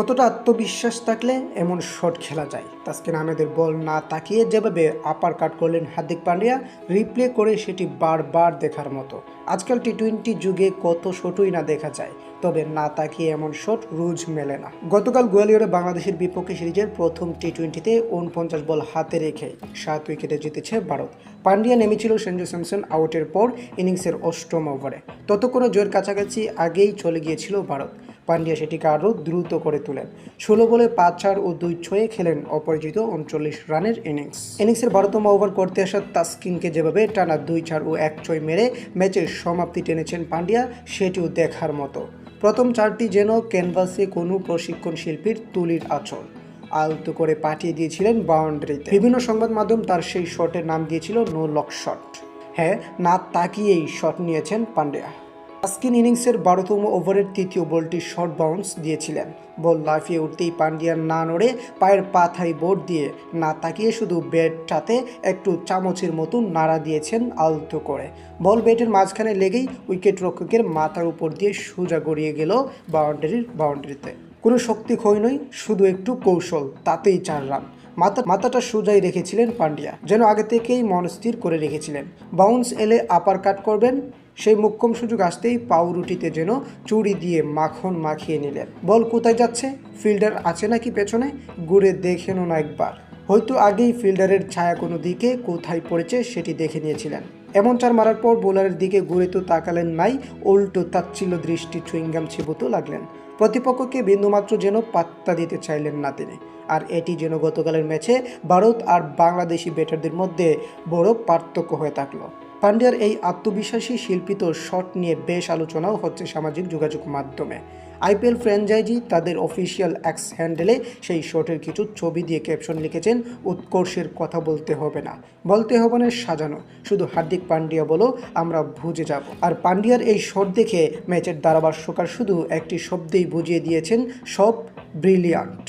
কতটা আত্মবিশ্বাস থাকলে এমন শট খেলা যায়? তাসকিন আহমেদের বল না তাকিয়ে যেভাবে আপার কাট করলেন হার্দিক পান্ডিয়া রিপ্লে করে সেটি বারবার দেখার মতো। আজকাল টি টোয়েন্টি যুগে কত শটই না দেখা যায়, তবে না তাকিয়ে এমন শট রুজ মেলে না। গতকাল গোয়ালিয়রে বাংলাদেশের বিপক্ষে সিরিজের প্রথম টি টোয়েন্টিতে উনপঞ্চাশ বল হাতে রেখে সাত উইকেটে জিতেছে ভারত। পান্ডিয়া নেমেছিল সঞ্জু স্যামসন আউটের পর ইনিংসের অষ্টম ওভারে। ততক্ষণে জয়ের কাছাকাছি আগেই চলে গিয়েছিল ভারত। পান্ডিয়া সেটিকে আরও দ্রুত করে তোলেন। ষোলো বলে পাঁচ চার ও দুই ছয়ে খেলেন অপরাজিত উনচল্লিশ রানের ইনিংস। ইনিংসের বারোতম ওভার করতে আসা তাসকিনকে যেভাবে টানা দুই চার ও এক ছয় মেরে ম্যাচের সমাপ্তি টেনেছেন পান্ডিয়া, সেটিও দেখার মতো। প্রথম চারটি যেন ক্যানভাসে কোনো প্রশিক্ষণ শিল্পীর তুলির আচল। আলতো করে পাঠিয়ে দিয়েছিলেন বাউন্ডারিতে। বিভিন্ন সংবাদ মাধ্যম তার সেই শটের নাম দিয়েছিল নো লক শট। হ্যাঁ না তাকিয়েই শট নিয়েছেন পান্ডিয়া। তাস্কিন ইনিংসের বারোতম ওভারের তৃতীয় বলটি শর্ট বাউন্স দিয়েছিলেন। বল লাফিয়ে উঠতেই পান্ডিয়ান না নড়ে পায়ের পাথাই বোর্ড দিয়ে না তাকিয়ে শুধু ব্যাটটাতে একটু চামচের মতো নাড়া দিয়েছেন আলতো করে। বল ব্যাটের মাঝখানে লেগেই উইকেট রক্ষকের মাথার উপর দিয়ে সোজা গড়িয়ে গেল বাউন্ডারির বাউন্ডারিতে। কোনো শক্তি ক্ষয় নয়, শুধু একটু কৌশল, তাতেই চার রান। মাথা, মাথাটা সোজাই রেখেছিলেন পান্ডিয়া যেন আগে থেকেই মনস্থির করে রেখেছিলেন। বাউন্স এলে আপার কাট করবেন সেই মুখ্যম সুযোগ আসতেই পাউরুটিতে যেন চুড়ি দিয়ে মাখন মাখিয়ে নিলেন। বল কোথায় যাচ্ছে? ফিল্ডার আছে নাকি পেছনে? ঘুরে দেখে না একবার। হয়তো আগেই ফিল্ডারের ছায়া কোনো দিকে কোথায় পড়েছে সেটি দেখে নিয়েছিলেন। এমন চার মারার পর বোলারের দিকে ঘুরে তো তাকালেন নাই, উল্টো তাচ্ছিল দৃষ্টি চুইংগাম ছিবুতো লাগলেন। প্রতিপক্ষকে বিন্দুমাত্র যেন পাত্তা দিতে চাইলেন না তিনি। আর এটি যেন গতকালের ম্যাচে ভারত আর বাংলাদেশি ব্যাটারদের মধ্যে বড় পার্থক্য হয়ে থাকল। পান্ডিয়ার এই আত্মবিশ্বাসী শিল্পিত শট নিয়ে বেশ আলোচনাও হচ্ছে সামাজিক যোগাযোগ মাধ্যমে। আইপিএল ফ্র্যাঞ্চাইজি তাদের অফিসিয়াল অ্যাক্স হ্যান্ডেলে সেই শটের কিছু ছবি দিয়ে ক্যাপশন লিখেছেন, উৎকর্ষের কথা বলতে হবে না। বলতে হবে না, সাজানো। শুধু হার্দিক পান্ডিয়া বলো, আমরা বুঝে যাব। আর পান্ডিয়ার এই শট দেখে ম্যাচের ধারাভাষ্যকার শুধু একটি শব্দেই বুঝিয়ে দিয়েছেন, সব ব্রিলিয়ান্ট।